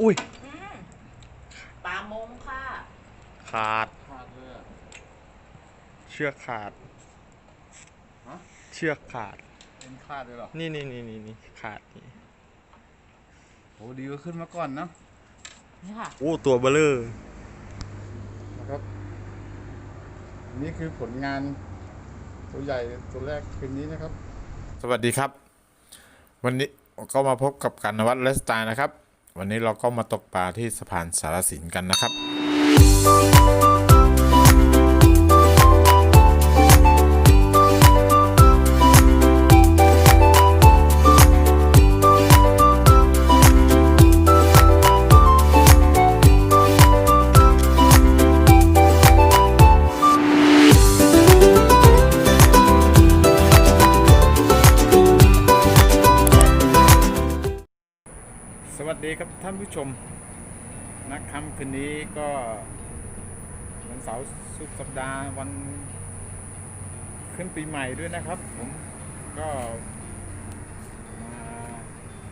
อุ้ยอืมปลามงค่ะ ขาดขาดเลยอะเชือกขาด ฮะเชือกขาดเป็นขาดเลยเหรอนี่นี่นี่นี่นี่ขาดนี่โหดีก็ขึ้นมาก่อนเนอะนี่ค่ะ โอ้ตัวเบลเลอร์นะครับอันนี่คือผลงานตัวใหญ่ตัวแรกคืนนี้นะครับ สวัสดีครับ วันนี้ก็มาพบกับการนวัดเลสไตล์นะครับ วันนี้เราก็มาตกปลาที่สะพานสารสินกันนะครับ ผู้ชมนักค่ำคืนนี้ก็วันเสาร์สุดสัปดาห์วันขึ้นปีใหม่ด้วยนะครับผมก็มา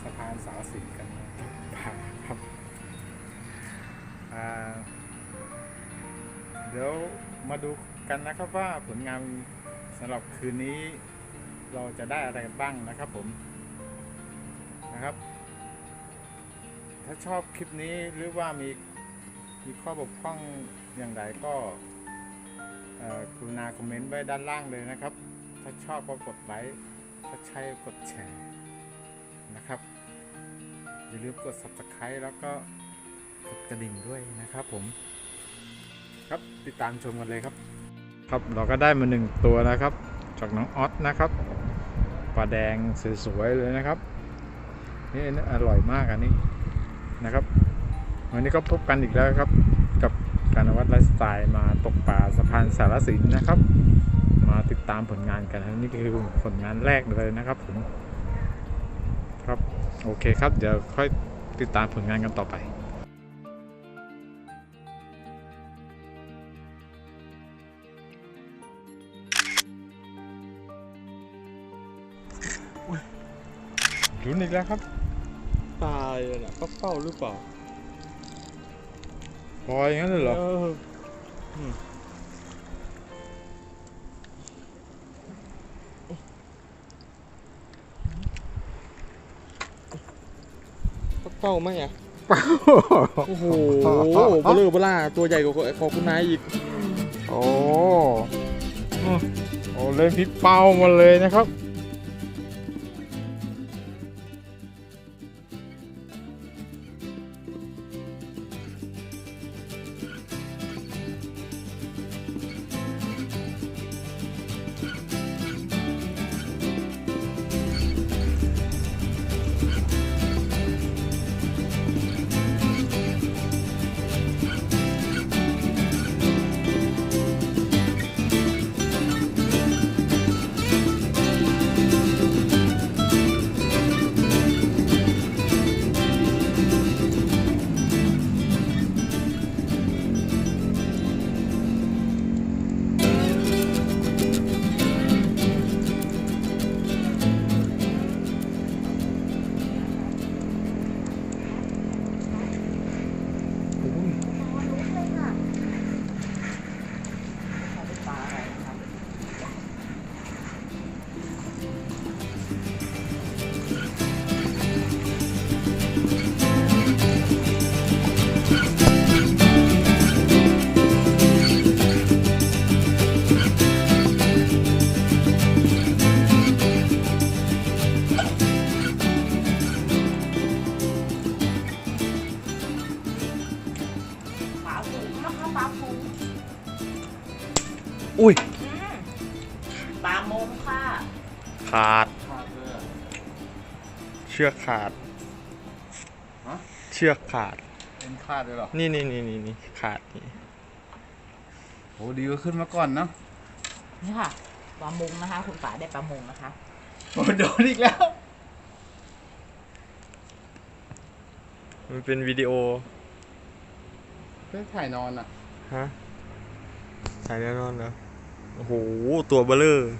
สะพานสาสินกันครับเดี๋ยวมาดูกันนะครับว่าผลงานสำหรับคืนนี้เราจะได้อะไรกันบ้างนะครับผม ถ้าชอบคลิปนี้หรือว่ามีมีข้อบกพร่องอย่างไรก็กรุณาคอมเมนต์ไว้ด้านล่างเลยนะครับ ถ้าชอบก็กดไลค์ถ้าใช่กดแชร์นะครับ อย่าลืมกด subscribe แล้วก็กดกระดิ่งด้วยนะครับผม ครับติดตามชมกันเลยครับ ครับเราก็ได้มาหนึ่งตัวนะครับ จากน้องออสนะครับปลาแดงสวยๆเลยนะครับนี่อร่อยมากอันนี้ นะครับ วันนี้ก็พบกันอีกแล้วครับ กับการวัดไลฟ์สไตล์มาตกปลาสะพานสารสินนะครับ มาติดตามผลงานกันนี่คือผลงานแรกเลยนะครับผมครับโอเคครับ เดี๋ยวค่อยติดตามผลงานกันต่อไปรุ้นอีกแล้วครับ ตายเลยนะก็เป้าหรือเปล่าปล่อยอย่างนั้นเลยเหรอเอออืมก็เป้าไหมอะโอ้โหเบลเลอร์เบล่าตัวใหญ่กว่าของคุณนายอีก โอ้อืมโอ้เล่นพิษเป้ามาเลยนะครับ อุ้ยอืมปลามงค่ะ ขาด ขาดเลยอะเชือกขาด ฮะเชือกขาด เป็นขาดเลยเหรอนี่นี่นี่นี่นี่ขาดนี่โหดีก็ขึ้นมาก่อนเนอะนี่ค่ะปลามงนะคะ คุณป๋าได้ปลามงนะคะโหโดนอีกแล้ว มันเป็นวิดีโอ เพื่อถ่ายนอนอะ ฮะถ่ายแน่นอนเหรอ โอ้โห ตัวเบลเลอร์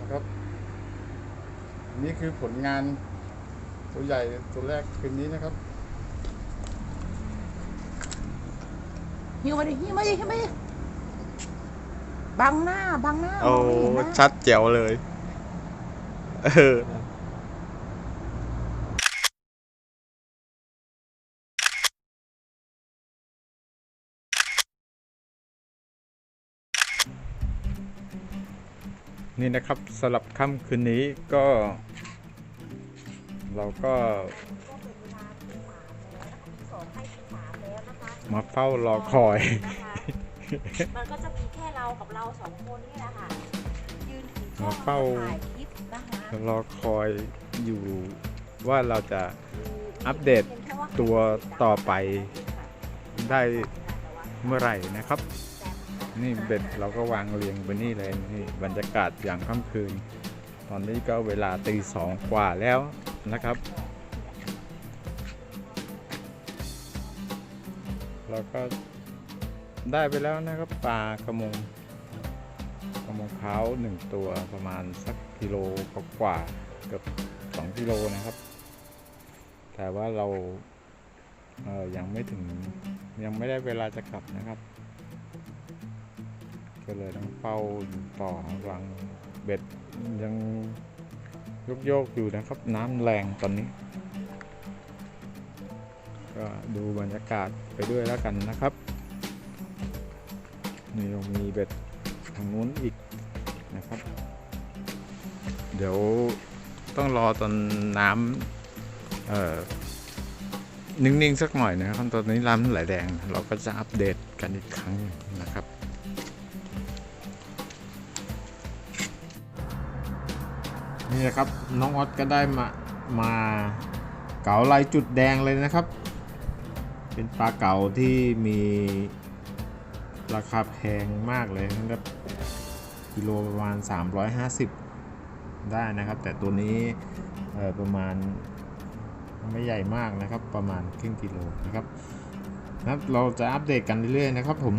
นะครับ นี่คือผลงานตัวใหญ่ตัวแรกคืนนี้นะครับหิวมาดิหิวมาดิหิวมาดิบังหน้าบังหน้าโอ้ชัดแจ๋วเลย เออ นี่นะครับสำหรับค่ำคืนนี้ก็ เราก็ มาเฝ้ารอคอย มันก็จะมีแค่เรากับเราสองคนนี่แหละค่ะยืนถือกล้องมาเฝ้า ถ่ายคลิปนะคะรอคอยอยู่ว่าเราจะอัปเดตตัวต่อไปได้เมื่อไหร่นะครับ นี่เบ็ดเราก็วางเรียงไปนี่เลยนี่บรรยากาศอย่างค่ำคืน ตอนนี้ก็เวลาตีสองกว่าแล้วนะครับ เราก็ได้ไปแล้วนะครับปลากระมงกระมงขาวหนึ่งตัวประมาณสักกิโลกว่าเกือบสองกิโลนะครับ แต่ว่าเราเออยังไม่ถึงยังไม่ได้เวลาจะกลับนะครับ ก็เลยต้องเฝ้าอยู่ต่อวางเบ็ดยังยกโยกอยู่นะครับ น้ำแรงตอนนี้ ก็ดูบรรยากาศไปด้วยแล้วกันนะครับนี่ยังมีเบ็ดทางนู้นอีกนะครับ เดี๋ยวต้องรอตอนน้ำเอ่อนิ่ง ๆ สักหน่อยนะครับตอนนี้น้ำไหลแรงเราก็จะอัปเดตกันอีกครั้งนะครับ นี่นะครับน้องออสก็ได้มามาเก๋าลายจุดแดงเลยนะครับ เป็นปลาเก๋าที่มีราคาแพงมากเลยนะครับกิโลประมาณ 350 ได้นะครับ แต่ตัวนี้เอ่อประมาณไม่ใหญ่มากนะครับ ประมาณครึ่งกิโลนะครับนะรบเราจะอัปเดตกันเรื่อยๆนะครับผม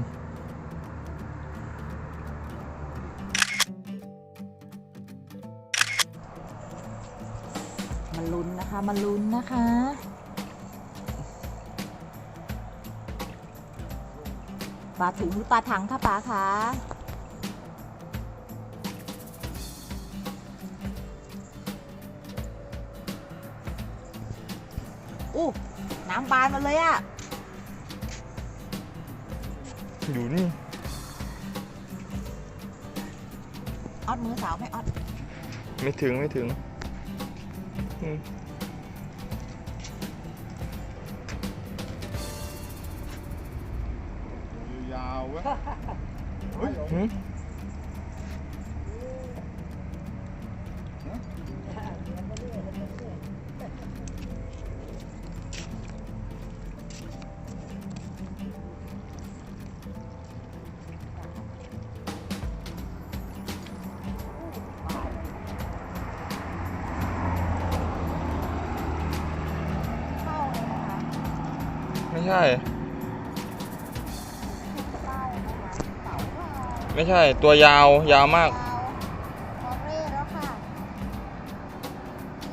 นนะคะ มาลุ้นนะคะ ปลาถุงหรือปลาถังคะปลาคะอู้น้ำบานมาเลยอะอยู่นี่ออดมือสาวไหมออด ไม่ถึงไม่ถึง อืม ยาวๆเว้ยเฮ้ยเอา หืม เข้าเลยน ไม่ใช่ตัวยาวยาวมากยาวมองเร่แล้วค่ะ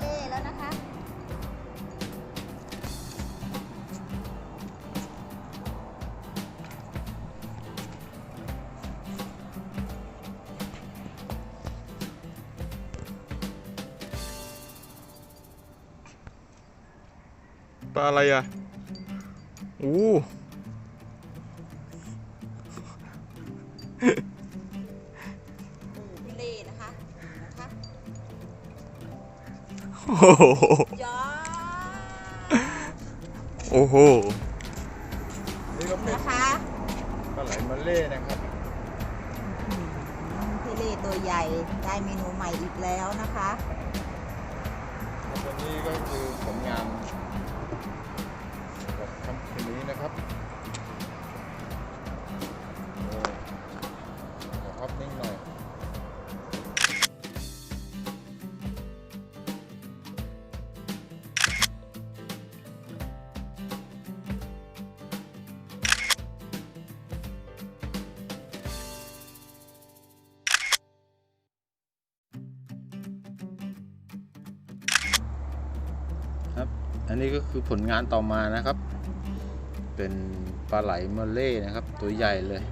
เล่แล้วนะคะ ปลาอะไรอะ อู้ ยอโอ้โห นี่ก็เป็นนะคะปลาไหลมาเล่นะครับพี่เล่ตัวใหญ่ได้เมนูใหม่อีกแล้วนะคะวันนี้ก็คือผลงานสำหรับค่ำคืนนี้นะครับโอ้ขอพับนิ่งหน่อย อันนี้ก็คือผลงานต่อมานะครับ เป็นปลาไหลเมอเล่นะครับ ตัวใหญ่เลย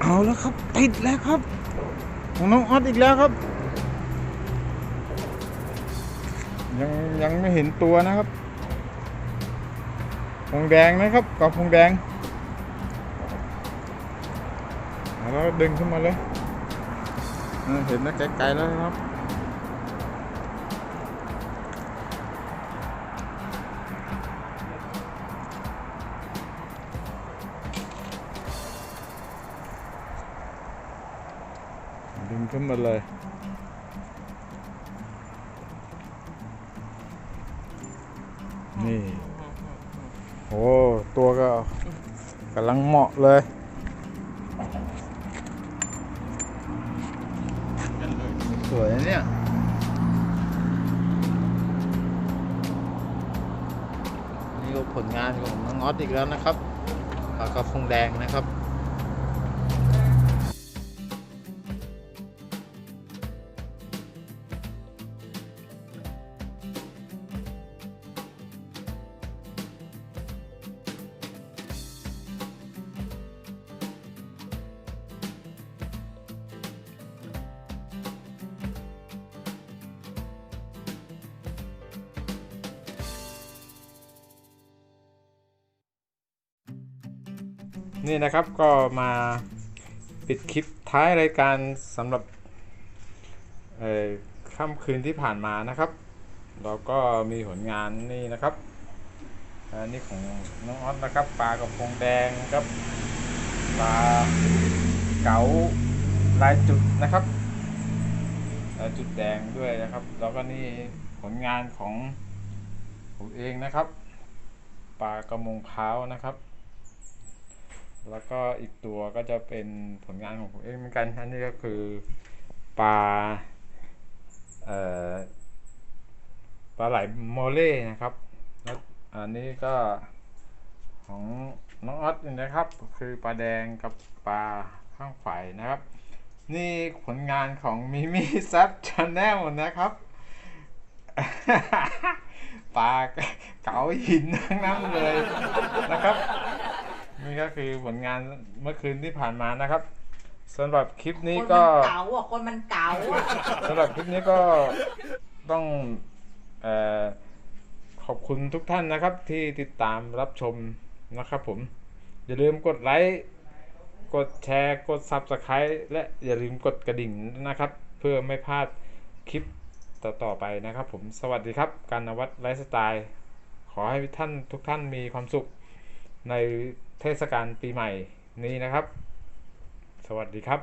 เอาแล้วครับ ติดแล้วครับ ของน้องออสอีกแล้วครับ ยังยังไม่เห็นตัวนะครับ พงแดงนะครับกับพงแดง แล้วดึงขึ้นมาเลยเห็นนะไกลๆแล้วนะครับดึงขึ้นมาเลยนี่โอ้ตัวก็กำลังเหมาะเลย ผลงานของน้องออสอีกแล้วนะครับปลากระพงแดงนะครับ นี่นะครับก็มาปิดคลิปท้ายรายการสำหรับค่ำคืนที่ผ่านมานะครับ เราก็มีผลงานนี่นะครับอันนี้ของน้องออสนะครับปลากระพงแดงครับปลาเก๋าลายจุดนะครับลายจุดแดงด้วยนะครับ แล้วก็นี่ผลงานของผมเองนะครับปลากระมงพร้านะครับ แล้วก็อีกตัวก็จะเป็นผลงานของผมเองเหมือนกันอันนี้ก็คือปลาปลาไหลโมเล่นะครับแล้วอันนี้ก็ของน้องออสนะครับ คือปลาแดงกับปลาข้างไฟนะครับ นี่ผลงานของมิมิซับชาแนลนะครับปลาเก๋าหินทั้งนั้นเลยนะครับ นี่ก็คือผลงานเมื่อคืนที่ผ่านมานะครับสำหรับคลิปนี้คนก็มันเก๋าอะคนมันเก๋าอะสำหรับคลิปนี้ก็ต้องเออขอบคุณทุกท่านนะครับที่ติดตามรับชมนะครับผม อย่าลืมกดไลค์กดแชร์กด Subscribe และอย่าลืมกดกระดิ่งนะครับ เพื่อไม่พลาดคลิปต่อๆไปนะครับผมสวัสดีครับ การนวัดไลฟ์สไตล์ ขอให้ท่านทุกท่านมีความสุข ในเทศกาลปีใหม่นี้นะครับ สวัสดีครับ